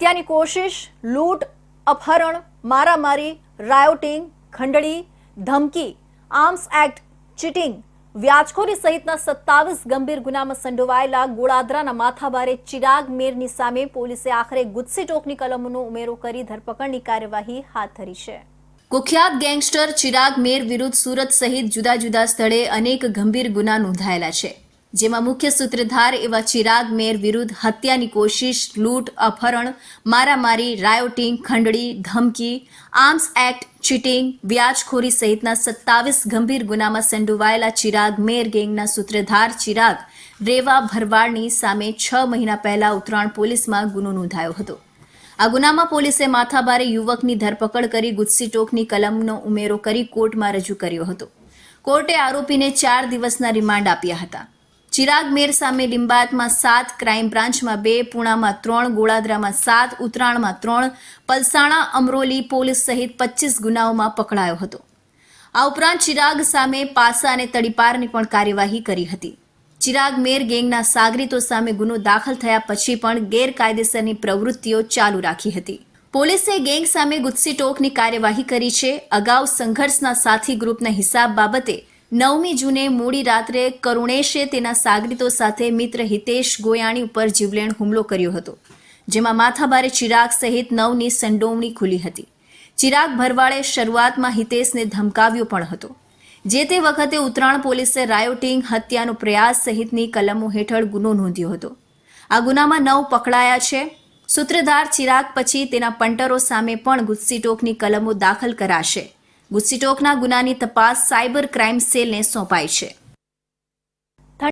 હત્યાની કોશિશ, લૂંટ, અપહરણ, મારામારી રાયોટિંગ ખંડણી, ધમકી આર્મ્સ એક્ટ ચીટિંગ વ્યાજખોરી સહિતના સત્તાવીસ ગંભીર ગુનામાં સંડોવાયેલા ગોળાદરાના માથાભારે ચિરાગ મેરની સામે પોલીસે આખરે ગુજસી ટોકની કલમોનો ઉમેરો કરી ધરપકડની કાર્યવાહી હાથ ધરી છે. કુખ્યાત ગેંગસ્ટર ચિરાગ મેર વિરુદ્ધ સુરત સહિત જુદા જુદા સ્થળે અનેક ગંભીર ગુના નોંધાયેલા છે. જેમાં મુખ્ય સૂત્રધાર એવા ચિરાગ મેર વિરુદ્ધ હત્યાની કોશિશ, લૂંટ, અપહરણ, મારામારી, રાયોટિંગ, ખંડણી, ધમકી, આર્મ્સ એક્ટ, ચીટિંગ, વ્યાજખોરી સહિતના સત્તાવીસ ગંભીર ગુનામાં સંડોવાયેલા ચિરાગ મેર ગેંગના સૂત્રધાર ચિરાગ રેવા ભરવાડની સામે છ મહિના પહેલા ઉત્તરાયણ પોલીસમાં ગુનો નોંધાયો હતો. આ ગુનામાં પોલીસે માથાભારે યુવકની ધરપકડ કરી ગુસ્સીટોકની કલમનો ઉમેરો કરી કોર્ટમાં રજૂ કર્યો હતો. કોર્ટે આરોપીને ચાર દિવસના રિમાન્ડ આપ્યા હતા. ચિરાગ મેર સામે લિંબાયતમાં સાત, ક્રાઇમ બ્રાન્ચમાં બે, પુણામાં ત્રણ, ગોળાદરામાં સાત ઉત્તરાણમાં ત્રણ, પલસાણા, અમરોલી પોલીસ સહિત પચીસ ગુનાઓમાં પકડાયો હતો. આ ઉપરાંત ચિરાગ સામે પાસા અને તડીપારની પણ કાર્યવાહી કરી હતી. ચિરાગ મેર ગેંગના સાગરીતો સામે ગુનો દાખલ થયા પછી પણ ગેરકાયદેસરની પ્રવૃત્તિઓ ચાલુ રાખી હતી. પોલીસે ગેંગ સામે ગુસ્સી ટોકની કાર્યવાહી કરી છે. અગાઉ સંઘર્ષના સાથી ગ્રુપના હિસાબ બાબતે નવમી જૂને મોડી રાત્રે કરુણેશે તેના સાગરીતો સાથે મિત્ર હિતેશ ગોયાણી ઉપર જીવલેણ હુમલો કર્યો હતો, જેમાં માથાભારે ચિરાગ સહિત નવની સંડોવણી ખુલી હતી. ચિરાગ ભરવાડે શરૂઆતમાં હિતેશને ધમકાવ્યો પણ હતો. જે તે વખતે ઉત્તરાયણ પોલીસે રાયોટિંગ, હત્યાનો પ્રયાસ સહિતની કલમો હેઠળ ગુનો નોંધ્યો હતો. આ ગુનામાં નવ પકડાયા છે. સૂત્રધાર ચિરાગ પછી તેના પંટરો સામે પણ ગુસ્સીટોકની કલમો દાખલ કરાશે. ગુસ્સીટોકના ગુનાની તપાસ સાયબર ક્રાઇમ સેલને સોંપાઈ છે.